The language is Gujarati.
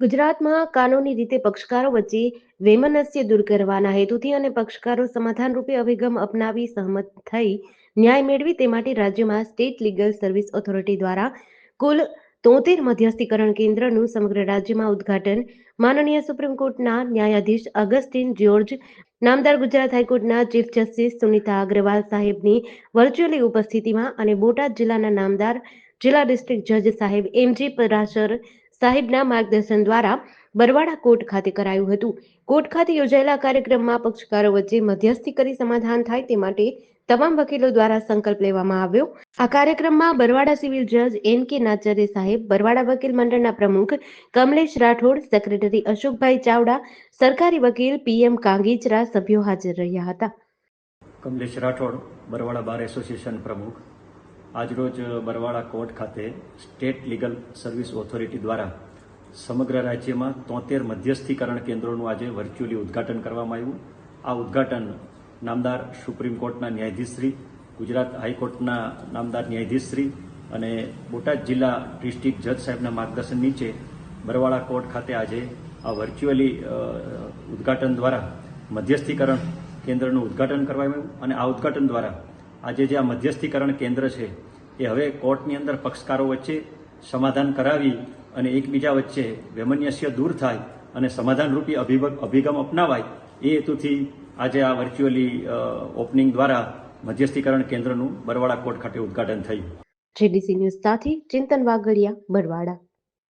ગુજરાતમાં કાનૂની રીતે પક્ષકારો વચ્ચે વૈમનસ્ય દૂર કરવાના હેતુથી અને પક્ષકારો સમાધાન રૂપે અભિગમ અપનાવી સહમત થઈ ન્યાય મેળવી તે માટે રાજ્યમાં સ્ટેટ લીગલ સર્વિસ ઓથોરિટી દ્વારા કુલ તોતેર મધ્યસ્થીકરણ કેન્દ્રનું સમગ્ર રાજ્યમાં ઉદ્ઘાટન માનનીય સુપ્રીમ કોર્ટના ન્યાયાધીશ અગસ્ટિન જ્યોર્જ, નામદાર ગુજરાત હાઈકોર્ટના ચીફ જસ્ટિસ સુનિતા અગ્રવાલ સાહેબની વર્ચ્યુઅલી ઉપસ્થિતિમાં અને બોટાદ જિલ્લાના નામદાર જિલ્લા ડિસ્ટ્રિક્ટ જજ સાહેબ એમજી પરાશર સાહેબના માર્ગદર્શન દ્વારા બરવાડા કોર્ટ ખાતે કરાયું હતું. કોર્ટ ખાતે યોજાયેલા કાર્યક્રમમાં પક્ષકારો વચ્ચે મધ્યસ્થી કરી સમાધાન થાય તે માટે તમામ વકીલો દ્વારા સંકલ્પ લેવામાં આવ્યો. આ કાર્યક્રમમાં બરવાડા સિવિલ જજ એન કે નાચરે સાહેબ બરવાડા વકીલ મંડળના પ્રમુખ કમલેશ રાઠોડ, સેક્રેટરી અશોકભાઈ ચાવડા, સરકારી વકીલ પીએમ કાંગીચરા સભ્યો હાજર રહ્યા હતા. કમલેશ રાઠોડ બરવાડા બાર એસોસિએશન પ્રમુખ. આજરોજ બરવાળા કોર્ટ ખાતે સ્ટેટ લીગલ સર્વિસ ઓથોરિટી દ્વારા સમગ્ર રાજ્યમાં તોતેર મધ્યસ્થીકરણ કેન્દ્રોનું આજે વર્ચ્યુઅલી ઉદ્ઘાટન કરવામાં આવ્યું. આ ઉદ્ઘાટન નામદાર સુપ્રીમ કોર્ટના ન્યાયાધીશશ્રી, ગુજરાત હાઈકોર્ટના નામદાર ન્યાયાધીશશ્રી અને બોટાદ જિલ્લા ડિસ્ટ્રિક્ટ જજ સાહેબના માર્ગદર્શન નીચે બરવાળા કોર્ટ ખાતે આજે આ વર્ચ્યુઅલી ઉદ્ઘાટન દ્વારા મધ્યસ્થીકરણ કેન્દ્રનું ઉદ્ઘાટન કરવામાં આવ્યું અને આ ઉદ્ઘાટન દ્વારા આજે જે આ મધ્યસ્થીકરણ કેન્દ્ર છે, એ હવે કોર્ટની અંદર પક્ષકારો વચ્ચે સમાધાન કરાવી અને એકબીજા વચ્ચે વૈમનસ્ય દૂર થાય અને સમાધાનરૂપી અભિગ- અભિગમ અપનાવાય, એ હેતુથી આજે આ વર્ચ્યુઅલી ઓપનિંગ દ્વારા મધ્યસ્થીકરણ કેન્દ્રનું બરવાડા કોર્ટ ખાતે ઉદ્ઘાટન થયું. જીડીસી ન્યૂઝ સાથે ચિંતન વાઘડિયા, બરવાડા.